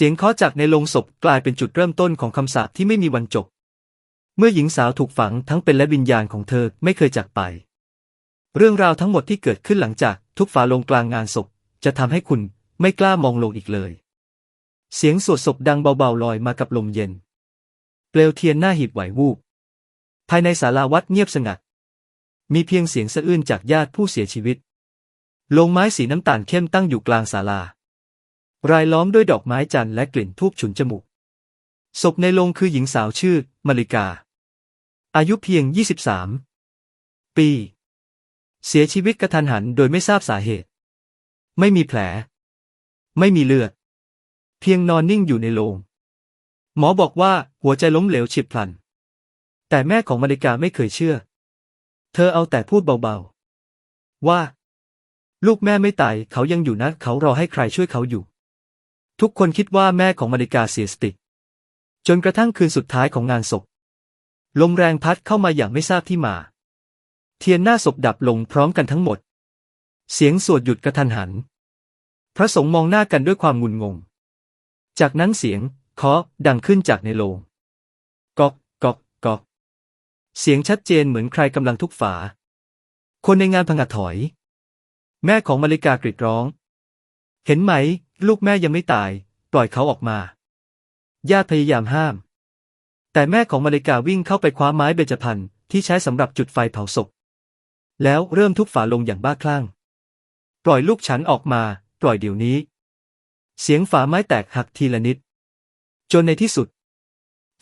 เสียงเคาะจากในโลงศพกลายเป็นจุดเริ่มต้นของคำสาปที่ไม่มีวันจบ เมื่อหญิงสาวถูกฝังทั้งเป็นและวิญญาณของเธอไม่เคยจากไป เรื่องราวทั้งหมดที่เกิดขึ้นหลังจากทุกฝาลงกลางงานศพ จะทำให้คุณไม่กล้ามองลงอีกเลย เสียงสวดศพดังเบาๆลอยมากับลมเย็น เปลวเทียนหน้าหีบไหววูบ ภายในศาลาวัดเงียบสงัด มีเพียงเสียงสะอื้นจากญาติผู้เสียชีวิต ลงไม้สีน้ำตาลเข้มตั้งอยู่กลางศาลา รายล้อมด้วยดอกไม้จันทร์และกลิ่นทูบฉุนจมูก ศพในโลงคือหญิงสาวชื่อมาริกา อายุเพียง 23 ปี เสียชีวิตกระทันหันโดยไม่ทราบสาเหตุ ไม่มีแผล ไม่มีเลือด เพียงนอนนิ่งอยู่ในโลงหมอบอกว่าหัวใจล้มเหลวฉิบพลัน แต่แม่ของมาริกาไม่เคยเชื่อ เธอเอาแต่พูดเบาๆ ว่า ลูกแม่ไม่ตายเขายังอยู่นะ เขารอให้ใครช่วยเขาอยู่ ทุกคนคิดว่าแม่ของมาริกาเสียสติ จนกระทั่งคืนสุดท้ายของงานศพ ลมแรงพัดเข้ามาอย่างไม่ทราบที่มา เทียนหน้าศพดับลงพร้อมกันทั้งหมด เสียงสวดหยุดกระทันหัน พระสงฆ์มองหน้ากันด้วยความงุนงง จากนั้นเสียงเคาะดังขึ้นจากในโลงกอกกอกกอกเสียงชัดเจนเหมือนใครกำลังทุกฝา คนในงานพังาจถอย แม่ของมาริกากรีดร้อง เห็นไหม ลูกแม่ยังไม่ตาย ปล่อยเขาออกมา ญาติพยายามห้าม แต่แม่ของมาริกาวิ่งเข้าไปคว้าไม้เบญจพรรณที่ใช้สำหรับจุดไฟเผาศพ แล้วเริ่มทุบฝาลงอย่างบ้าคลั่ง ปล่อยลูกฉันออกมา ปล่อยเดี๋ยวนี้ เสียงฝาไม้แตกหักทีละนิด จนในที่สุด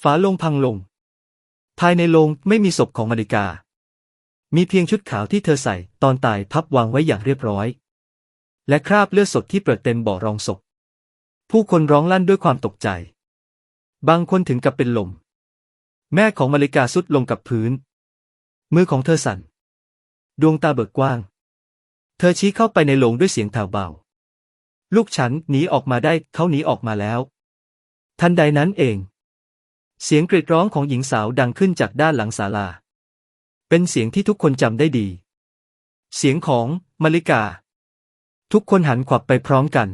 ฝาลงพังลง ภายในโรงไม่มีศพของมาริกา มีเพียงชุดขาวที่เธอใส่ตอนตายพับวางไว้อย่างเรียบร้อย และคราบเลือดสดที่เปิดเต็มบ่อรองศพ ผู้คนร้องลั่นด้วยความตกใจ บางคนถึงกับเป็นลม แม่ของมาริกาสุดลงกับพื้น มือของเธอสั่น ดวงตาเบิกกว้าง เธอชี้เข้าไปในโรงด้วยเสียงแผ่วเบา ลูกฉันหนีออกมาได้ เขาหนีออกมาแล้ว ทันใดนั้นเอง เสียงกรีดร้องของหญิงสาวดังขึ้นจากด้านหลังศาลา เป็นเสียงที่ทุกคนจำได้ดี เสียงของมาริกา ทุกคนหันขวับไปพร้อมกัน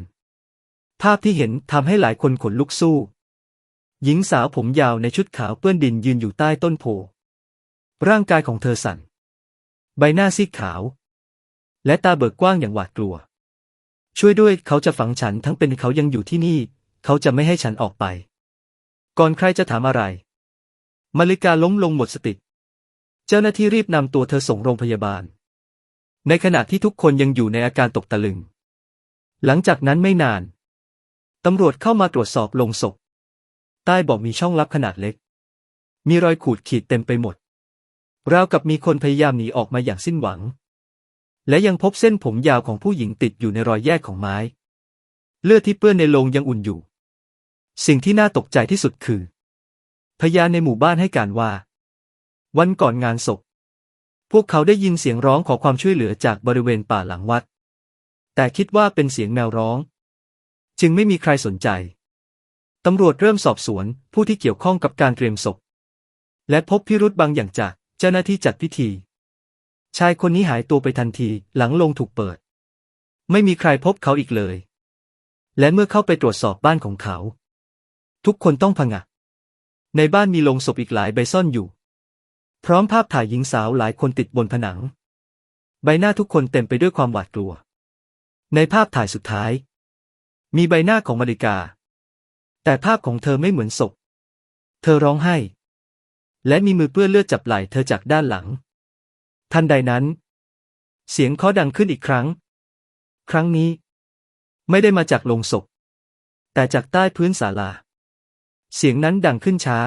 ภาพที่เห็นทำให้หลายคนขนลุกสู้ หญิงสาวผมยาวในชุดขาวเปื้อนดินยืนอยู่ใต้ต้นโพ ร่างกายของเธอสั่น ใบหน้าซีดขาว และตาเบิกกว้างอย่างหวาดกลัว ช่วยด้วยเขาจะฝังฉันทั้งเป็นเขายังอยู่ที่นี่ เขาจะไม่ให้ฉันออกไป ก่อนใครจะถามอะไร มาริกาล้มลงหมดสติ เจ้าหน้าที่รีบนำตัวเธอส่งโรงพยาบาล ในขณะที่ทุกคนยังอยู่ในอาการตกตะลึง หลังจากนั้นไม่นาน ตำรวจเข้ามาตรวจสอบโลงศพ ใต้บอกมีช่องลับขนาดเล็ก มีรอยขูดขีดเต็มไปหมด ราวกับมีคนพยายามหนีออกมาอย่างสิ้นหวัง และยังพบเส้นผมยาวของผู้หญิงติดอยู่ในรอยแยกของไม้ เลือดที่เปื้อนในโลงยังอุ่นอยู่ สิ่งที่น่าตกใจที่สุดคือ พยานในหมู่บ้านให้การว่า วันก่อนงานศพ พวกเขาได้ยินเสียงร้องขอความช่วยเหลือจากบริเวณป่าหลังวัด แต่คิดว่าเป็นเสียงแมวร้อง จึงไม่มีใครสนใจ ตำรวจเริ่มสอบสวนผู้ที่เกี่ยวข้องกับการเตรียมศพ และพบพิรุธบางอย่างจากเจ้าหน้าที่จัดพิธี ชายคนนี้หายตัวไปทันทีหลังลงถูกเปิด ไม่มีใครพบเขาอีกเลย และเมื่อเข้าไปตรวจสอบบ้านของเขา ทุกคนต้องผงะ ในบ้านมีโลงศพอีกหลายใบซ่อนอยู่ พร้อมภาพถ่ายหญิงสาวหลายคนติดบนผนัง ใบหน้าทุกคนเต็มไปด้วยความหวาดกลัว ในภาพถ่ายสุดท้าย มีใบหน้าของมาริกา แต่ภาพของเธอไม่เหมือนศพ เธอร้องไห้ และมีมือเปื้อนเลือดจับไหล่เธอจากด้านหลัง ทันใดนั้น เสียงเคาะดังขึ้นอีกครั้ง ครั้งนี้ ไม่ได้มาจากโลงศพ แต่จากใต้พื้นศาลา เสียงนั้นดังขึ้นช้า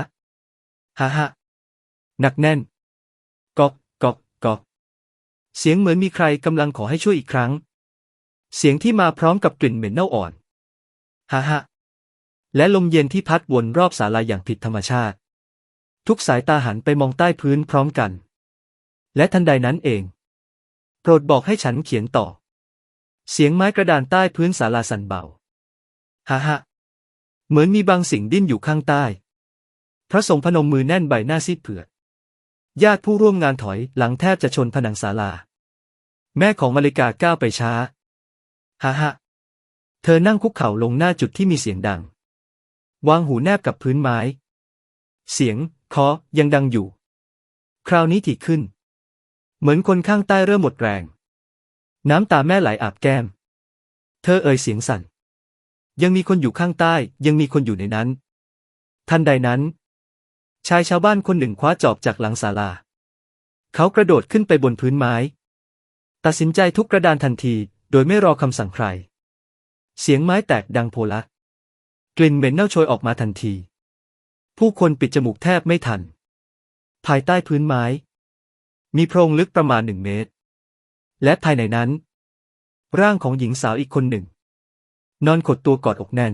ฮ่าฮ่าหนักแน่น กอกกอกกอกเสียงเหมือนมีใครกำลังขอให้ช่วยอีกครั้ง เสียงที่มาพร้อมกับกลิ่นเหม็นเน่าอ่อนฮ่าฮ่าและลมเย็นที่พัดวนรอบศาลาอย่างผิดธรรมชาติ ทุกสายตาหันไปมองใต้พื้นพร้อมกัน และทันใดนั้นเอง โปรดบอกให้ฉันเขียนต่อ เสียงไม้กระดานใต้พื้นศาลาสั่นเบาฮ่าฮ่าเหมือนมีบางสิ่งดิ้นอยู่ข้างใต้ พระสงฆ์พนมมือแน่นใบหน้าซีดเผือด ญาติผู้ร่วมงานถอยหลังแทบจะชนผนังศาลา แม่ของมาริกาก้าวไปช้า ฮ่าฮ่าเธอนั่งคุกเข่าลงหน้าจุดที่มีเสียงดัง วางหูแนบกับพื้นไม้ เสียงเคาะยังดังอยู่ คราวนี้ถี่ขึ้น เหมือนคนข้างใต้เริ่มหมดแรง น้ำตาแม่ไหลอาบแก้ม เธอเอ่ยเสียงสั่น ยังมีคนอยู่ข้างใต้ ยังมีคนอยู่ในนั้น ทันใดนั้น ชายชาวบ้านคนหนึ่งคว้าจอบจากหลังศาลา เขากระโดดขึ้นไปบนพื้นไม้ ตัดสินใจทุบกระดานทันที โดยไม่รอคำสั่งใคร เสียงไม้แตกดังโพละ กลิ่นเหม็นเน่าโชยออกมาทันที ผู้คนปิดจมูกแทบไม่ทัน ภายใต้พื้นไม้ มีโพรงลึกประมาณหนึ่งเมตร และภายในนั้น ร่างของหญิงสาวอีกคนหนึ่ง นอนขดตัวกอดอกแน่น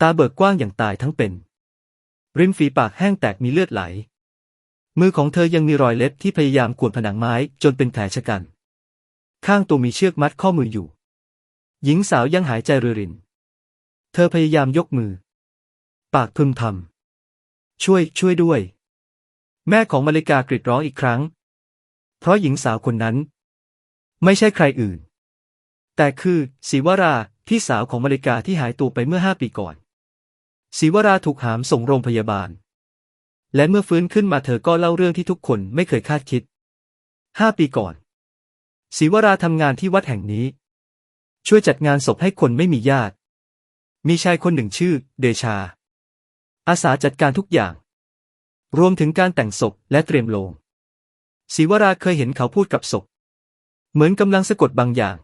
ตาเบิกกว้างอย่างตายทั้งเป็น ริมฝีปากแห้งแตกมีเลือดไหล มือของเธอยังมีรอยเล็บที่พยายามกวนผนังไม้จนเป็นแผลชะกัน ข้างตัวมีเชือกมัดข้อมืออยู่ หญิงสาวยังหายใจเรือริน เธอพยายามยกมือ ปากพึมพำช่วย ช่วยด้วย แม่ของมาริกากรีดร้องอีกครั้ง เพราะหญิงสาวคนนั้น ไม่ใช่ใครอื่น แต่คือศิวราพี่สาวของมาริกาที่หายตัวไปเมื่อห้าปีก่อน ศิวราถูกหามส่งโรงพยาบาล และเมื่อฟื้นขึ้นมาเธอก็เล่าเรื่องที่ทุกคนไม่เคยคาดคิดห้าปีก่อนศิวราทำงานที่วัดแห่งนี้ ช่วยจัดงานศพให้คนไม่มีญาติ มีชายคนหนึ่งชื่อ เดชา อาสาจัดการทุกอย่าง รวมถึงการแต่งศพและเตรียมโลงศิวราเคยเห็นเขาพูดกับศพ เหมือนกำลังสะกดบางอย่าง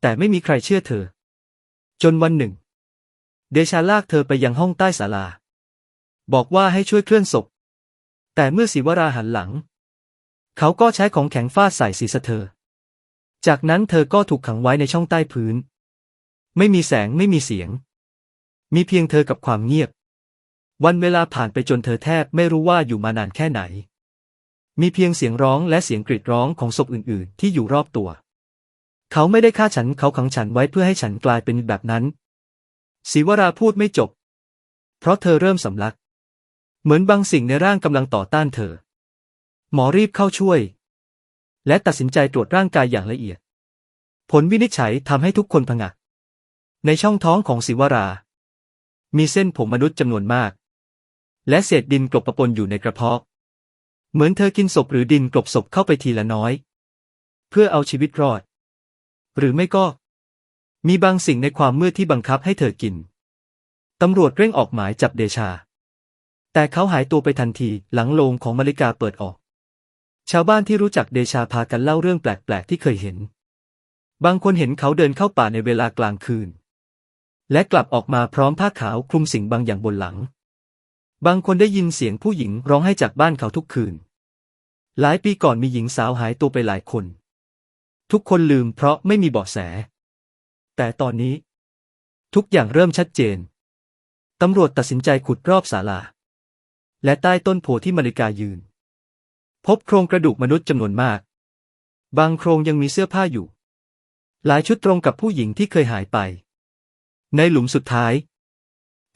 แต่ไม่มีใครเชื่อเธอ จนวันหนึ่ง เดชาลากเธอไปยังห้องใต้ศาลา บอกว่าให้ช่วยเคลื่อนศพ แต่เมื่อศิวราหันหลัง เขาก็ใช้ของแข็งฟาดใส่ศีรษะเธอ จากนั้นเธอก็ถูกขังไว้ในช่องใต้พื้น ไม่มีแสงไม่มีเสียง มีเพียงเธอกับความเงียบ วันเวลาผ่านไปจนเธอแทบไม่รู้ว่าอยู่มานานแค่ไหน มีเพียงเสียงร้องและเสียงกรีดร้องของศพอื่น ๆ ที่อยู่รอบตัว เขาไม่ได้ฆ่าฉันเขาขังฉันไว้เพื่อให้ฉันกลายเป็นแบบนั้น ศิวราพูดไม่จบ เพราะเธอเริ่มสำลัก เหมือนบางสิ่งในร่างกำลังต่อต้านเธอ หมอรีบเข้าช่วย และตัดสินใจตรวจร่างกายอย่างละเอียด ผลวินิจฉัยทำให้ทุกคนผงะในช่องท้องของศิวรา มีเส้นผมมนุษย์จำนวนมาก และเศษดินกลบประปนอยู่ในกระเพาะ เหมือนเธอกินศพหรือดินกลบศพเข้าไปทีละน้อย เพื่อเอาชีวิตรอด หรือไม่ก็ มีบางสิ่งในความมืดที่บังคับให้เธอกิน ตำรวจเร่งออกหมายจับเดชา แต่เขาหายตัวไปทันทีหลังโลงของมาริกาเปิดออก ชาวบ้านที่รู้จักเดชาพากันเล่าเรื่องแปลกๆที่เคยเห็น บางคนเห็นเขาเดินเข้าป่าในเวลากลางคืน และกลับออกมาพร้อมผ้าขาวคลุมสิ่งบางอย่างบนหลัง บางคนได้ยินเสียงผู้หญิงร้องไห้จากบ้านเขาทุกคืน หลายปีก่อนมีหญิงสาวหายตัวไปหลายคน ทุกคนลืมเพราะไม่มีเบาะแส แต่ตอนนี้ ทุกอย่างเริ่มชัดเจน ตำรวจตัดสินใจขุดรอบศาลา และใต้ต้นโพธิ์ที่มาริกายืน พบโครงกระดูกมนุษย์จำนวนมาก บางโครงยังมีเสื้อผ้าอยู่ หลายชุดตรงกับผู้หญิงที่เคยหายไป ในหลุมสุดท้าย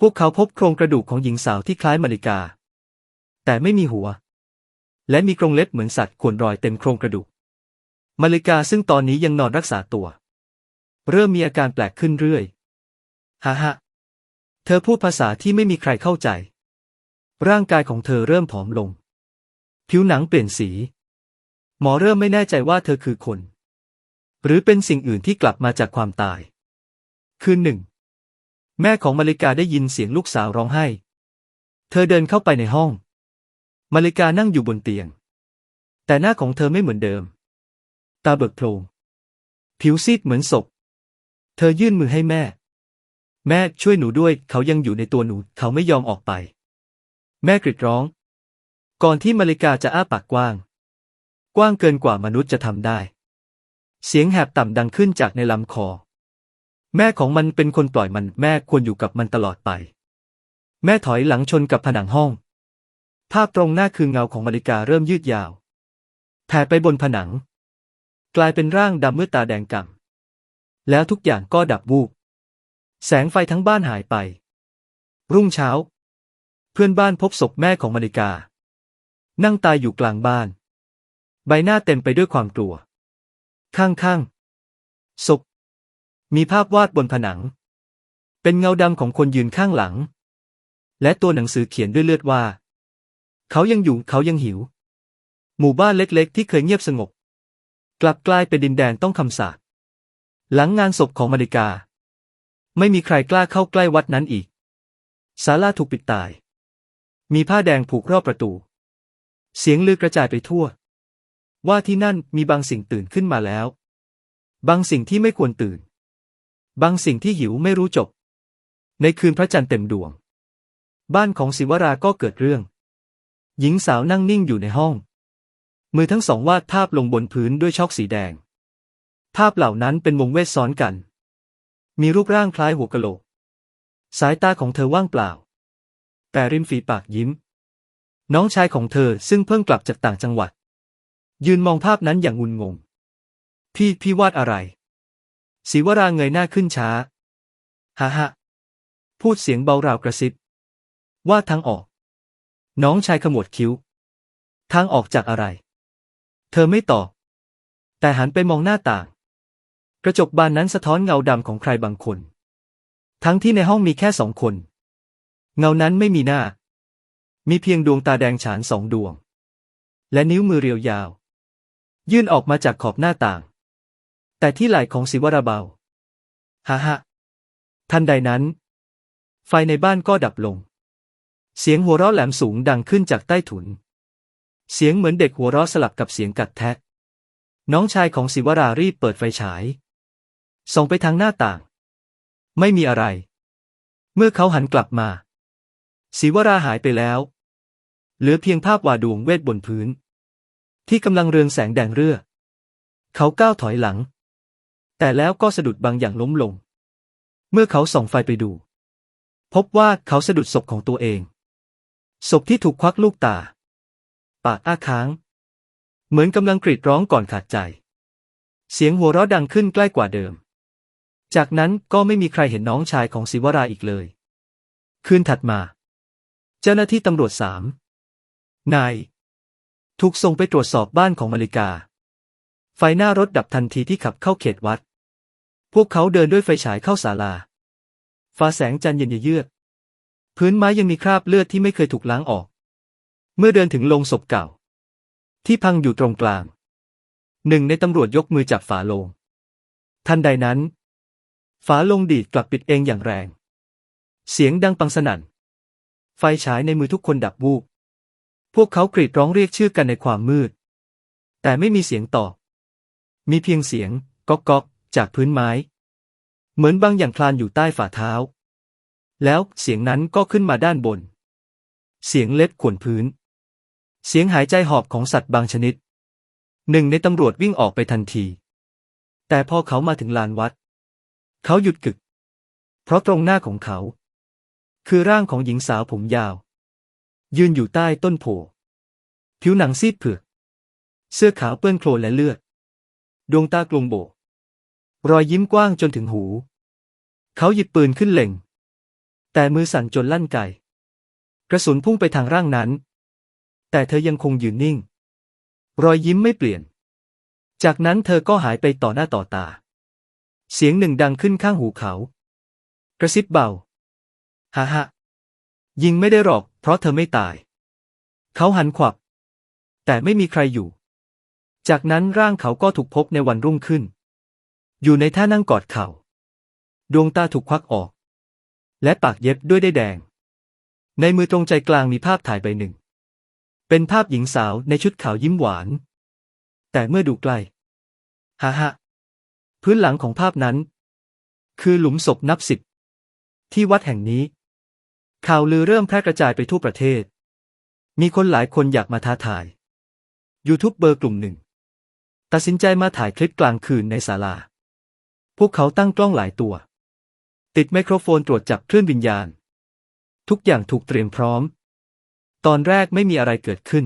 พวกเขาพบโครงกระดูกของหญิงสาวที่คล้ายมาริกา แต่ไม่มีหัว และมีกรงเล็บเหมือนสัตว์ข่วนรอยเต็มโครงกระดูกมาริกาซึ่งตอนนี้ยังนอนรักษาตัว เริ่มมีอาการแปลกขึ้นเรื่อยฮ่าฮ่าเธอพูดภาษาที่ไม่มีใครเข้าใจ ร่างกายของเธอเริ่มผอมลง ผิวหนังเปลี่ยนสี หมอเริ่มไม่แน่ใจว่าเธอคือคน หรือเป็นสิ่งอื่นที่กลับมาจากความตาย คืนหนึ่ง แม่ของมาริกาได้ยินเสียงลูกสาวร้องไห้ เธอเดินเข้าไปในห้อง มาริกานั่งอยู่บนเตียง แต่หน้าของเธอไม่เหมือนเดิม ตาเบิกโพลงผิวซีดเหมือนศพ เธอยื่นมือให้แม่ แม่ช่วยหนูด้วย เขายังอยู่ในตัวหนู เขาไม่ยอมออกไป แม่กรีดร้อง ก่อนที่มาริกาจะอ้าปากกว้าง กว้างเกินกว่ามนุษย์จะทำได้ เสียงแหบต่ำดังขึ้นจากในลำคอ แม่ของมันเป็นคนปล่อยมันแม่ควรอยู่กับมันตลอดไป แม่ถอยหลังชนกับผนังห้อง ภาพตรงหน้าคือเงาของมาริกาเริ่มยืดยาวแผ่ไปบนผนัง กลายเป็นร่างดำมืดตาแดงก่ำ แล้วทุกอย่างก็ดับวูบ แสงไฟทั้งบ้านหายไป รุ่งเช้า เพื่อนบ้านพบศพแม่ของมาริกา นั่งตายอยู่กลางบ้าน ใบหน้าเต็มไปด้วยความกลัว ข้างๆศพมีภาพวาดบนผนัง เป็นเงาดำของคนยืนข้างหลัง และตัวหนังสือเขียนด้วยเลือดว่า เขายังอยู่เขายังหิว หมู่บ้านเล็กๆ ที่เคยเงียบสงบ กลับกลายเป็นดินแดนต้องคำสาป หลังงานศพของมาริกา ไม่มีใครกล้าเข้าใกล้วัดนั้นอีกศาลาถูกปิดตาย มีผ้าแดงผูกรอบประตู เสียงลือกระจายไปทั่ว ว่าที่นั่นมีบางสิ่งตื่นขึ้นมาแล้ว บางสิ่งที่ไม่ควรตื่น บางสิ่งที่หิวไม่รู้จบ ในคืนพระจันทร์เต็มดวง บ้านของศิวราก็เกิดเรื่อง หญิงสาวนั่งนิ่งอยู่ในห้อง มือทั้งสองวาดภาพลงบนพื้นด้วยช็อกสีแดง ภาพเหล่านั้นเป็นวงเวทซ้อนกัน มีรูปร่างคล้ายหัวกะโหลก สายตาของเธอว่างเปล่า แต่ริมฝีปากยิ้ม น้องชายของเธอซึ่งเพิ่งกลับจากต่างจังหวัด ยืนมองภาพนั้นอย่างงุนงง พี่พี่วาดอะไรศิวราเงยหน้าขึ้นช้าฮ่าฮ่าพูดเสียงเบาราวกระซิบ วาดทางออก น้องชายขมวดคิ้ว ทางออกจากอะไร เธอไม่ตอบ แต่หันไปมองหน้าต่าง กระจกบานนั้นสะท้อนเงาดำของใครบางคน ทั้งที่ในห้องมีแค่สองคน เงานั้นไม่มีหน้า มีเพียงดวงตาแดงฉานสองดวง และนิ้วมือเรียวยาว ยื่นออกมาจากขอบหน้าต่าง แต่ที่ไหล่ของศิวราเบาฮ่าฮ่าทันใดนั้น ไฟในบ้านก็ดับลง เสียงหัวเราะแหลมสูงดังขึ้นจากใต้ถุน เสียงเหมือนเด็กหัวเราะสลับกับเสียงกัดแทะ น้องชายของศิวรารีบเปิดไฟฉาย ส่องไปทางหน้าต่าง ไม่มีอะไร เมื่อเขาหันกลับมาศิวราหายไปแล้ว เหลือเพียงภาพวาดวงเวทบนพื้น ที่กำลังเรืองแสงแดงเรือเขาก้าวถอยหลัง แต่แล้วก็สะดุดบางอย่างล้มลง เมื่อเขาส่องไฟไปดู พบว่าเขาสะดุดศพของตัวเอง ศพที่ถูกควักลูกตา ปากอ้าค้าง เหมือนกำลังกรีดร้องก่อนขาดใจ เสียงหัวเราะดังขึ้นใกล้กว่าเดิม จากนั้นก็ไม่มีใครเห็นน้องชายของศิวราอีกเลย คืนถัดมา เจ้าหน้าที่ตำรวจสามนาย ถูกส่งไปตรวจสอบบ้านของมาริกา ไฟหน้ารถดับทันทีที่ขับเข้าเขตวัด พวกเขาเดินด้วยไฟฉายเข้าศาลา ฟ้าแสงจันทร์เย็นเยือก พื้นไม้ยังมีคราบเลือดที่ไม่เคยถูกล้างออก เมื่อเดินถึงโลงศพเก่า ที่พังอยู่ตรงกลาง หนึ่งในตำรวจยกมือจับฝาโลง ทันใดนั้น ฝาลงดีดกลับปิดเองอย่างแรง เสียงดังปังสนั่น ไฟฉายในมือทุกคนดับวูบ พวกเขากรีดร้องเรียกชื่อกันในความมืด แต่ไม่มีเสียงตอบ มีเพียงเสียงก๊อกก๊อกจากพื้นไม้ เหมือนบางอย่างคลานอยู่ใต้ฝ่าเท้า แล้วเสียงนั้นก็ขึ้นมาด้านบน เสียงเล็บขวนพื้น เสียงหายใจหอบของสัตว์บางชนิด หนึ่งในตำรวจวิ่งออกไปทันที แต่พอเขามาถึงลานวัด เขาหยุดกึก เพราะตรงหน้าของเขา คือร่างของหญิงสาวผมยาว ยืนอยู่ใต้ต้นโพผิวหนังซีดเผือก เสื้อขาวเปื้อนโคลนและเลือด ดวงตากลมโบ รอยยิ้มกว้างจนถึงหู เขาหยิบปืนขึ้นเล็ง แต่มือสั่นจนลั่นไกกระสุนพุ่งไปทางร่างนั้น แต่เธอยังคงยืนนิ่ง รอยยิ้มไม่เปลี่ยน จากนั้นเธอก็หายไปต่อหน้าต่อตา เสียงหนึ่งดังขึ้นข้างหูเขา กระซิบเบาฮ่าฮ่ายิงไม่ได้หรอก เพราะเธอไม่ตาย เขาหันขวับ แต่ไม่มีใครอยู่ จากนั้นร่างเขาก็ถูกพบในวันรุ่งขึ้น อยู่ในท่านั่งกอดเขา่า ดวงตาถูกควักออก และปากเย็บด้วยได้แดง ในมือตรงใจกลางมีภาพถ่ายใบหนึ่ง เป็นภาพหญิงสาวในชุดขาวยิ้มหวาน แต่เมื่อดูใกล้ฮ่าฮ่า พื้นหลังของภาพนั้น คือหลุมศพนับสิบที่วัดแห่งนี้ ข่าวลือเริ่มแพร่กระจายไปทั่วประเทศ มีคนหลายคนอยากมาท้าทาย ยูทูบเบอร์กลุ่มหนึ่ง ตัดสินใจมาถ่ายคลิปกลางคืนในศาลา พวกเขาตั้งกล้องหลายตัว ติดไมโครโฟนตรวจจับคลื่นวิญญาณ ทุกอย่างถูกเตรียมพร้อม ตอนแรกไม่มีอะไรเกิดขึ้น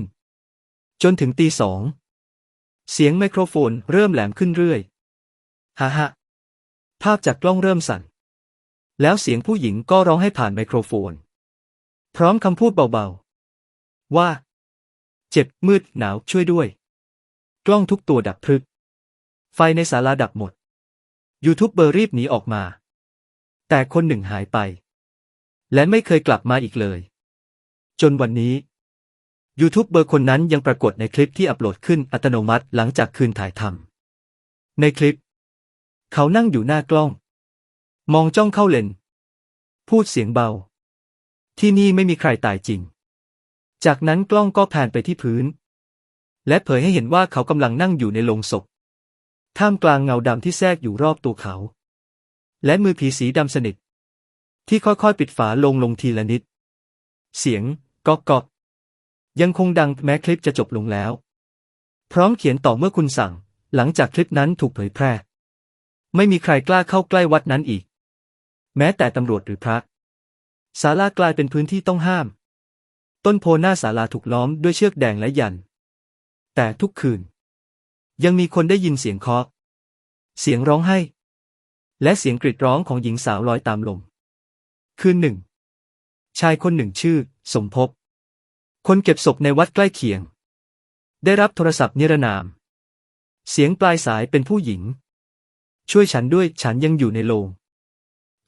จนถึงตีสอง เสียงไมโครโฟนเริ่มแหลมขึ้นเรื่อย ฮ่าฮ่าภาพจากกล้องเริ่มสั่น แล้วเสียงผู้หญิงก็ร้องให้ผ่านไมโครโฟน พร้อมคำพูดเบาๆ ว่า เจ็บมืดหนาวช่วยด้วย กล้องทุกตัวดับพรึก ไฟในศาลาดับหมด ยูทูบเบอร์รีบหนีออกมา แต่คนหนึ่งหายไป และไม่เคยกลับมาอีกเลย จนวันนี้ยูทูบเบอร์คนนั้นยังปรากฏในคลิปที่อัปโหลดขึ้นอัตโนมัติหลังจากคืนถ่ายทำในคลิป เขานั่งอยู่หน้ากล้อง มองจ้องเข้าเลน พูดเสียงเบา ที่นี่ไม่มีใครตายจริง จากนั้นกล้องก็แพนไปที่พื้น และเผยให้เห็นว่าเขากำลังนั่งอยู่ในโลงศพ ท่ามกลางเงาดำที่แทรกอยู่รอบตัวเขา และมือผีสีดำสนิท ที่ค่อยๆ ปิดฝาลงลงทีละนิด เสียงก๊อกก๊อกยังคงดังแม้คลิปจะจบลงแล้ว พร้อมเขียนต่อเมื่อคุณสั่ง หลังจากคลิปนั้นถูกเผยแพร่ ไม่มีใครกล้าเข้าใกล้วัดนั้นอีก แม้แต่ตำรวจหรือพระศาลากลายเป็นพื้นที่ต้องห้าม ต้นโพหน้าศาลาถูกล้อมด้วยเชือกแดงและยัน แต่ทุกคืน ยังมีคนได้ยินเสียงเคาะ เสียงร้องไห้ และเสียงกรีดร้องของหญิงสาวลอยตามลม คืนหนึ่ง ชายคนหนึ่งชื่อ สมภพ คนเก็บศพในวัดใกล้เคียง ได้รับโทรศัพท์นิรนาม เสียงปลายสายเป็นผู้หญิง ช่วยฉันด้วยฉันยังอยู่ในโรง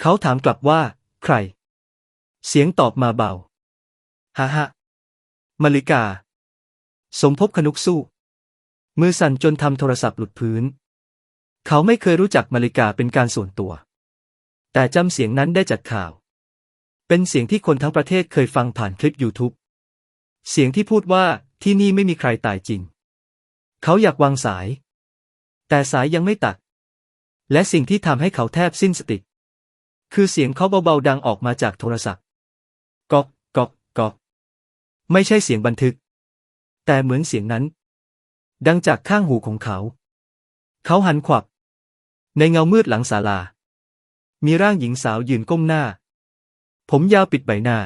เขาถามกลับว่า ใคร เสียงตอบมาเบาฮ่าฮ่ามาริกา สมภพขนุกสู้ มือสั่นจนทำโทรศัพท์หลุดพื้น เขาไม่เคยรู้จักมาริกาเป็นการส่วนตัว แต่จำเสียงนั้นได้จากข่าว เป็นเสียงที่คนทั้งประเทศเคยฟังผ่านคลิป YouTube เสียงที่พูดว่าที่นี่ไม่มีใครตายจริง เขาอยากวางสาย แต่สายยังไม่ตัด และสิ่งที่ทำให้เขาแทบสิ้นสติ คือเสียงเขาเบาๆดังออกมาจากโทรศัพท์ก๊อกก๊อกก๊อกไม่ใช่เสียงบันทึก แต่เหมือนเสียงนั้น ดังจากข้างหูของเขา เขาหันขวับ ในเงามืดหลังศาลา มีร่างหญิงสาวยืนก้มหน้า ผมยาวปิดใบหน้า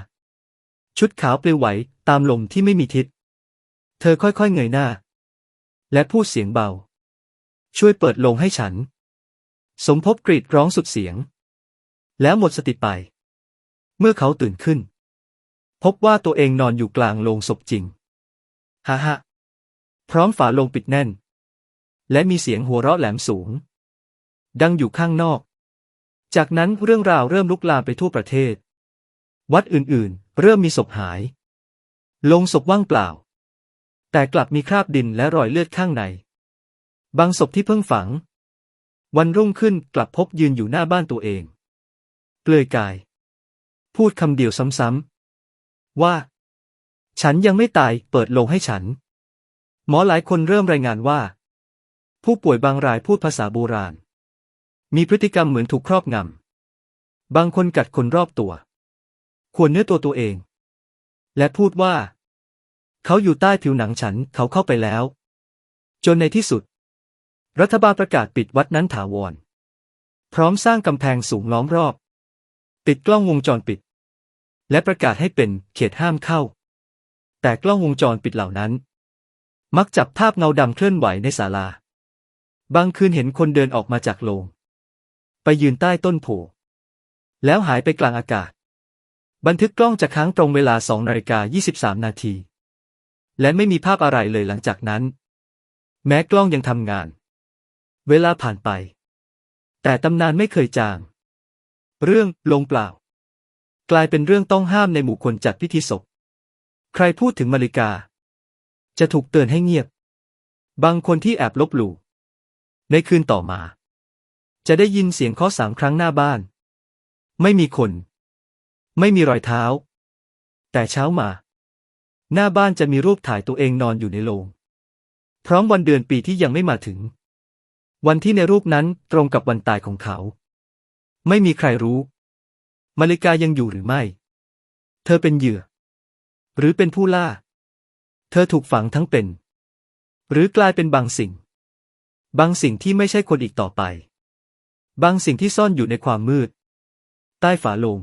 ชุดขาวเปลิวไหวตามลมที่ไม่มีทิศ เธอค่อยๆเงยหน้า และพูดเสียงเบา ช่วยเปิดโลงให้ฉัน สมภพกรีดร้องสุดเสียง แล้วหมดสติไป เมื่อเขาตื่นขึ้น พบว่าตัวเองนอนอยู่กลางโลงศพจริงฮ่าฮ่าพร้อมฝาโลงปิดแน่น และมีเสียงหัวเราะแหลมสูง ดังอยู่ข้างนอก จากนั้นเรื่องราวเริ่มลุกลามไปทั่วประเทศ วัดอื่นๆ เริ่มมีศพหายโลงศพว่างเปล่า แต่กลับมีคราบดินและรอยเลือดข้างใน บางศพที่เพิ่งฝัง วันรุ่งขึ้นกลับพบยืนอยู่หน้าบ้านตัวเอง เปลือยกาย พูดคำเดียวซ้ำๆ ว่า ฉันยังไม่ตายเปิดโลงให้ฉัน หมอหลายคนเริ่มรายงานว่า ผู้ป่วยบางรายพูดภาษาโบราณ มีพฤติกรรมเหมือนถูกครอบงำ บางคนกัดคนรอบตัว ควรเนื้อตัวตัวเอง และพูดว่า เขาอยู่ใต้ผิวหนังฉันเขาเข้าไปแล้ว จนในที่สุด รัฐบาลประกาศปิดวัดนั้นถาวร พร้อมสร้างกำแพงสูงล้อมรอบติดกล้องวงจรปิด และประกาศให้เป็นเขตห้ามเข้า แต่กล้องวงจรปิดเหล่านั้น มักจับภาพเงาดำเคลื่อนไหวในศาลา บางคืนเห็นคนเดินออกมาจากโรงไปยืนใต้ต้นโพแล้วหายไปกลางอากาศ บันทึกกล้องจะค้างตรงเวลา2นาฬิกา23 นาที และไม่มีภาพอะไรเลยหลังจากนั้น แม้กล้องยังทำงาน เวลาผ่านไป แต่ตำนานไม่เคยจาง เรื่องลงเปล่า กลายเป็นเรื่องต้องห้ามในหมู่คนจัดพิธีศพ ใครพูดถึงมาริกา จะถูกเตือนให้เงียบ บางคนที่แอบลบหลู่ในคืนต่อมา จะได้ยินเสียงเคาะสามครั้งหน้าบ้าน ไม่มีคน ไม่มีรอยเท้า แต่เช้ามา หน้าบ้านจะมีรูปถ่ายตัวเองนอนอยู่ในโลงพร้อมวันเดือนปีที่ยังไม่มาถึง วันที่ในรูปนั้นตรงกับวันตายของเขา ไม่มีใครรู้ มาริกายังอยู่หรือไม่ เธอเป็นเหยื่อ หรือเป็นผู้ล่า เธอถูกฝังทั้งเป็น หรือกลายเป็นบางสิ่ง บางสิ่งที่ไม่ใช่คนอีกต่อไป บางสิ่งที่ซ่อนอยู่ในความมืด ใต้ฝาโลง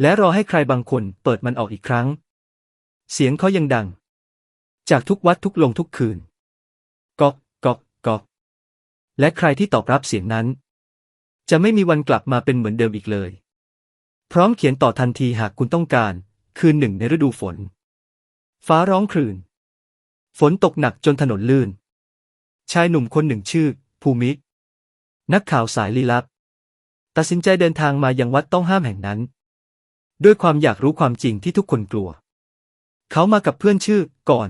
และรอให้ใครบางคนเปิดมันออกอีกครั้ง เสียงเขายังดัง จากทุกวัดทุกลงทุกคืน ก๊อกก๊อกก๊อก และใครที่ตอบรับเสียงนั้น จะไม่มีวันกลับมาเป็นเหมือนเดิมอีกเลย พร้อมเขียนต่อทันทีหากคุณต้องการ คืนหนึ่งในฤดูฝน ฟ้าร้องครื่นฝนตกหนักจนถนนลื่น ชายหนุ่มคนหนึ่งชื่อ ภูมิ นักข่าวสายลี้ลับ ตัดสินใจเดินทางมายังวัดต้องห้ามแห่งนั้น ด้วยความอยากรู้ความจริงที่ทุกคนกลัว เขามากับเพื่อนชื่อก่อน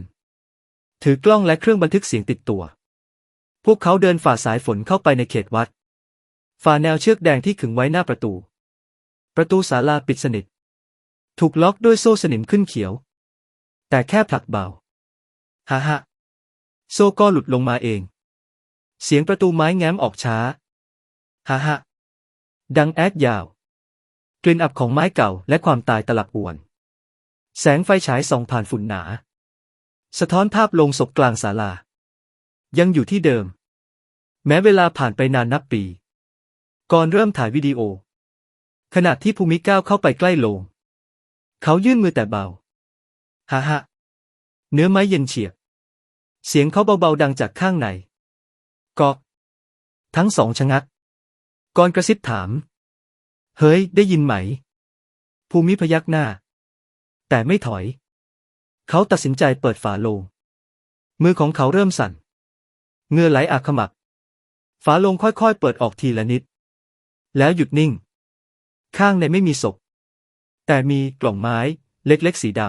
ถือกล้องและเครื่องบันทึกเสียงติดตัว พวกเขาเดินฝ่าสายฝนเข้าไปในเขตวัด ฝ่าแนวเชือกแดงที่ขึงไว้หน้าประตู ประตูศาลาปิดสนิท ถูกล็อกด้วยโซ่สนิมขึ้นเขียว แต่แค่ผลักเบาฮ่าฮ่าโซ่ก็หลุดลงมาเอง เสียงประตูไม้แง้มออกช้าฮ่าฮ่าดังแอดยาว กลิ่นอับของไม้เก่าและความตายตลับอวน แสงไฟฉายส่องผ่านฝุ่นหนา สะท้อนภาพลงศพกลางศาลา ยังอยู่ที่เดิม แม้เวลาผ่านไปนานนับปี ก่อนเริ่มถ่ายวิดีโอ ขณะที่ภูมิก้าวเข้าไปใกล้โลง เขายื่นมือแต่เบาฮ่าฮ่าเนื้อไม้เย็นเฉียบ เสียงเขาเบาๆดังจากข้างในกอกทั้งสองชะงักก่อนกระซิบถาม เฮ้ย ได้ยินไหม ภูมิพยักหน้า แต่ไม่ถอย เขาตัดสินใจเปิดฝาโลง มือของเขาเริ่มสั่น เงื่อไหลอาขมัก ฝาลงค่อยๆ เปิดออกทีละนิด แล้วหยุดนิ่ง ข้างในไม่มีศพ แต่มีกล่องไม้เล็กๆ สีด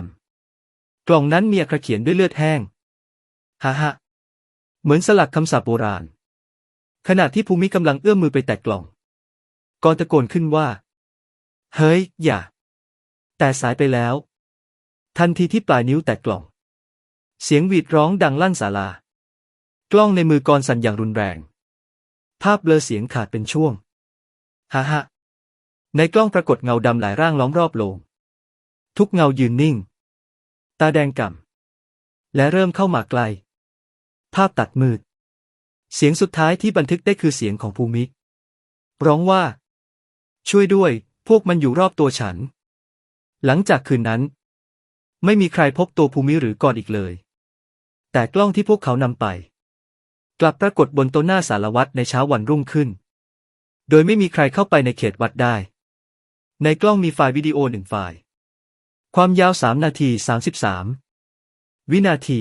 ำ กล่องนั้นมีอักขระเขียนด้วยเลือดแห้ง ฮ่าฮ่าเหมือนสลักคำสาปโบราณ ขณะที่ภูมิกำลังเอื้อมมือไปแตะกล่องก่อนตะโกนขึ้นว่า เฮ้ย อย่า แต่สายไปแล้ว ทันทีที่ปลายนิ้วแตะกล่อง เสียงหวีดร้องดังลั่นศาลา กล้องในมือกรสั่นอย่างรุนแรง ภาพเบลอเสียงขาดเป็นช่วงฮ่าฮ่าในกล้องปรากฏเงาดำหลายร่างล้อมรอบโลง ทุกเงายืนนิ่ง ตาแดงก่ำและเริ่มเข้ามาใกล ภาพตัดมืด เสียงสุดท้ายที่บันทึกได้คือเสียงของภูมิ ร้องว่า ช่วยด้วย พวกมันอยู่รอบตัวฉัน หลังจากคืนนั้น ไม่มีใครพบตัวภูมิหรือกอนอีกเลย แต่กล้องที่พวกเขานำไป กลับปรากฏบนโต๊ะหน้าสารวัตรในเช้าวันรุ่งขึ้น โดยไม่มีใครเข้าไปในเขตวัดได้ ในกล้องมีไฟล์วิดีโอหนึ่งไฟล์ ความยาวสามนาทีสามสิบสามวินาที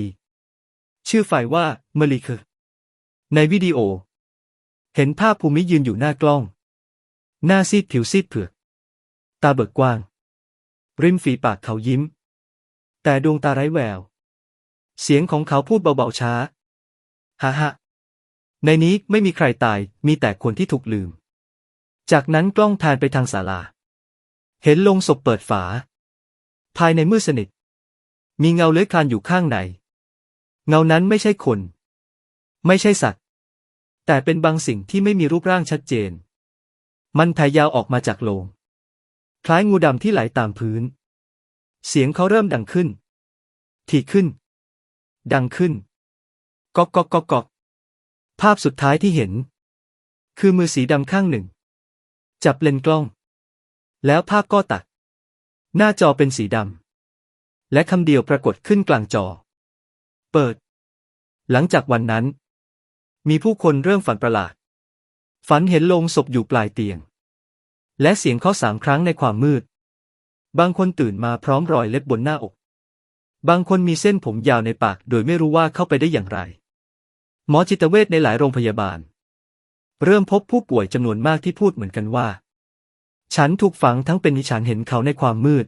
ชื่อไฟล์ว่าเมลิคในวิดีโอ เห็นภาพภูมิยืนอยู่หน้ากล้อง หน้าซีดผิวซีดเผือก ตาเบิกกว้าง ริมฝีปากเขายิ้ม แต่ดวงตาไร้แวว เสียงของเขาพูดเบาๆช้าฮ่าฮ่า ในนี้ไม่มีใครตาย มีแต่คนที่ถูกลืม จากนั้นกล้องแทนไปทางศาลา เห็นลงศพเปิดฝา ภายในมืดสนิท มีเงาเลื้อยคลานอยู่ข้างใน เงานั้นไม่ใช่คน ไม่ใช่สัตว์ แต่เป็นบางสิ่งที่ไม่มีรูปร่างชัดเจน มันแผ่ยาวออกมาจากโลง คล้ายงูดำที่ไหลตามพื้น เสียงเขาเริ่มดังขึ้น ถี่ขึ้น ดังขึ้นก๊อกก๊อกก๊อกก๊อก ภาพสุดท้ายที่เห็น คือมือสีดำข้างหนึ่ง จับเลนส์กล้อง แล้วภาพก็ตัด หน้าจอเป็นสีดำและคำเดียวปรากฏขึ้นกลางจอ เปิด หลังจากวันนั้น มีผู้คนเริ่มฝันประหลาด ฝันเห็นโลงศพอยู่ปลายเตียง และเสียงเคาะสามครั้งในความมืด บางคนตื่นมาพร้อมรอยเล็บบนหน้าอก บางคนมีเส้นผมยาวในปาก โดยไม่รู้ว่าเข้าไปได้อย่างไร หมอจิตเวชในหลายโรงพยาบาล เริ่มพบผู้ป่วยจำนวนมากที่พูดเหมือนกันว่า ฉันถูกฝังทั้งเป็นนิฉันเห็นเขาในความมืด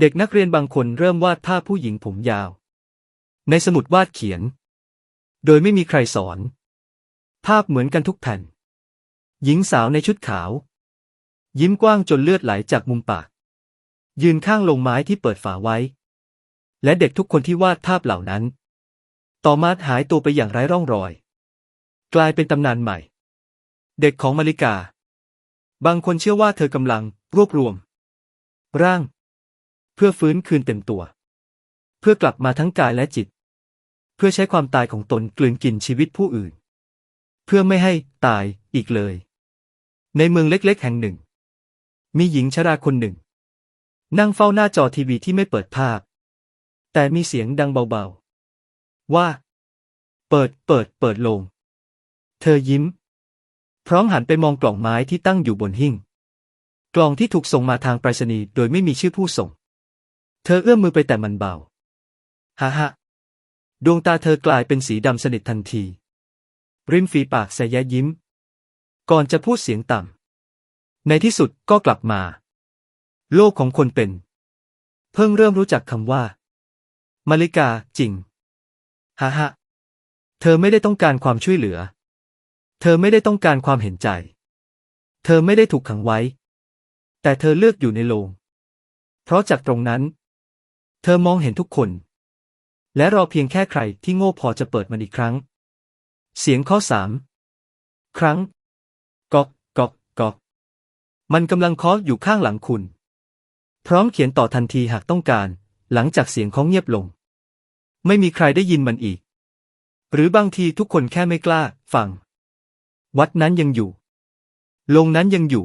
เด็กนักเรียนบางคนเริ่มวาดภาพผู้หญิงผมยาว ในสมุดวาดเขียน โดยไม่มีใครสอน ภาพเหมือนกันทุกแผ่น หญิงสาวในชุดขาว ยิ้มกว้างจนเลือดไหลจากมุมปาก ยืนข้างลงไม้ที่เปิดฝาไว้ และเด็กทุกคนที่วาดภาพเหล่านั้น ต่อมาหายตัวไปอย่างไร้ร่องรอย กลายเป็นตำนานใหม่ เด็กของมาริกา บางคนเชื่อว่าเธอกำลังรวบรวม ร่าง เพื่อฟื้นคืนเต็มตัว เพื่อกลับมาทั้งกายและจิต เพื่อใช้ความตายของตนกลืนกินชีวิตผู้อื่น เพื่อไม่ให้ตายอีกเลย ในเมืองเล็กๆ แห่งหนึ่ง มีหญิงชราคนหนึ่ง นั่งเฝ้าหน้าจอทีวีที่ไม่เปิดภาพ แต่มีเสียงดังเบาๆ ว่า เปิด เปิด เปิดลง เธอยิ้ม พร้อมหันไปมองกล่องไม้ที่ตั้งอยู่บนหิ้ง กล่องที่ถูกส่งมาทางไปรษณีย์โดยไม่มีชื่อผู้ส่ง เธอเอื้อมมือไปแต่มันเบา ฮ่าฮ่าดวงตาเธอกลายเป็นสีดำสนิททันที ริมฝีปากแสยะยิ้ม ก่อนจะพูดเสียงต่ำ ในที่สุดก็กลับมา โลกของคนเป็น เพิ่งเริ่มรู้จักคำว่ามาริกาจริง ฮ่าฮะเธอไม่ได้ต้องการความช่วยเหลือ เธอไม่ได้ต้องการความเห็นใจ เธอไม่ได้ถูกขังไว้ แต่เธอเลือกอยู่ในโรงเพราะจากตรงนั้น เธอมองเห็นทุกคน และรอเพียงแค่ใครที่โง่พอจะเปิดมันอีกครั้ง เสียงข้อสามครั้งกอกกอกกอกมันกำลังเคาะอยู่ข้างหลังคุณ พร้อมเขียนต่อทันทีหากต้องการ หลังจากเสียงเคาะเงียบลง ไม่มีใครได้ยินมันอีก หรือบางทีทุกคนแค่ไม่กล้า ฟัง วัดนั้นยังอยู่โรงนั้นยังอยู่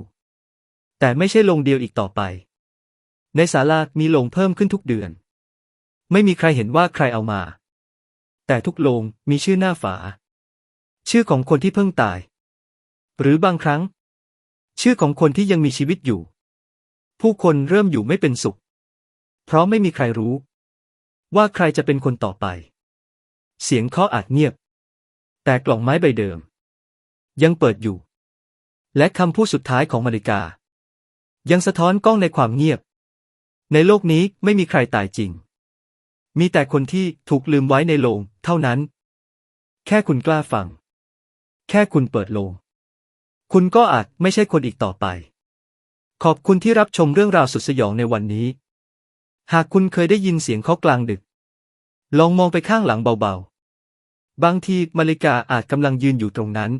แต่ไม่ใช่โรงเดียวอีกต่อไป ในศาลามีโรงเพิ่มขึ้นทุกเดือน ไม่มีใครเห็นว่าใครเอามา แต่ทุกโรงมีชื่อหน้าฝา ชื่อของคนที่เพิ่งตาย หรือบางครั้ง ชื่อของคนที่ยังมีชีวิตอยู่ ผู้คนเริ่มอยู่ไม่เป็นสุข เพราะไม่มีใครรู้ ว่าใครจะเป็นคนต่อไป เสียงเคาะอาจเงียบ แต่กล่องไม้ใบเดิม ยังเปิดอยู่ และคำพูดสุดท้ายของมาริกา ยังสะท้อนกล้องในความเงียบ ในโลกนี้ไม่มีใครตายจริง มีแต่คนที่ถูกลืมไว้ในโลง เท่านั้น แค่คุณกล้าฟัง แค่คุณเปิดโลง คุณก็อาจไม่ใช่คนอีกต่อไป ขอบคุณที่รับชมเรื่องราวสุดสยองในวันนี้ หากคุณเคยได้ยินเสียงเคาะกลางดึก ลองมองไปข้างหลังเบาๆ บางทีมาริกาอาจกำลังยืนอยู่ตรงนั้น